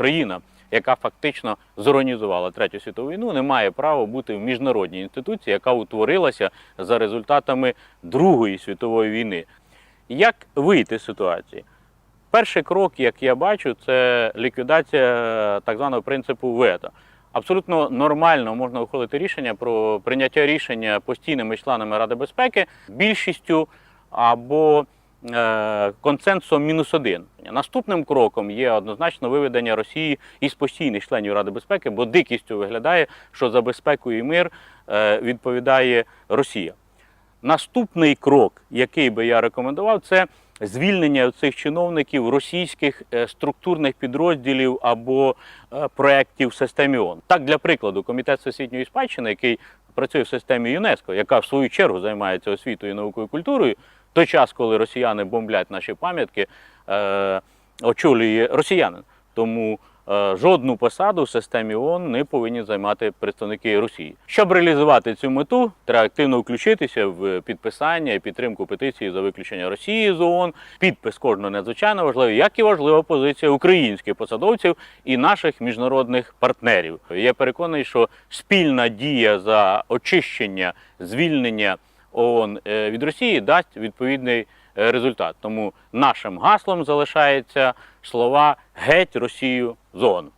країна, яка фактично зорганізувала третю світову війну, не має права бути в міжнародній інституції, яка утворилася за результатами Другої світової війни. Як вийти з ситуації? Перший крок, як я бачу, це ліквідація е, так званого принципу вето. Абсолютно нормально можна ухвалити рішення про прийняття рішення постійними членами Ради безпеки більшістю або консенсусом мінус один. Наступним кроком є однозначно виведення Росії із постійних членів Ради безпеки, бо дикістю виглядає, що за безпеку і мир е, відповідає Росія. Наступний крок, який би я рекомендував, це звільнення цих чиновників російських е, структурних підрозділів або е, проєктів в системі ООН. Так, для прикладу, комітет всесвітньої спадщини, який працює в системі ЮНЕСКО, яка в свою чергу займається освітою, наукою і культурою, той час, коли росіяни бомблять наші пам'ятки, е, очолює росіянин. Тому е, жодну посаду в системі ООН не повинні займати представники Росії. Щоб реалізувати цю мету, треба активно включитися в підписання і підтримку петиції за виключення Росії з ООН. Підпис кожного надзвичайно важливий, як і важлива позиція українських посадовців і наших міжнародних партнерів. Я переконаний, що спільна дія за очищення, звільнення ООН е, від Росії дасть відповідний е, результат. Тому нашим гаслом залишається слова геть Росію з ООН.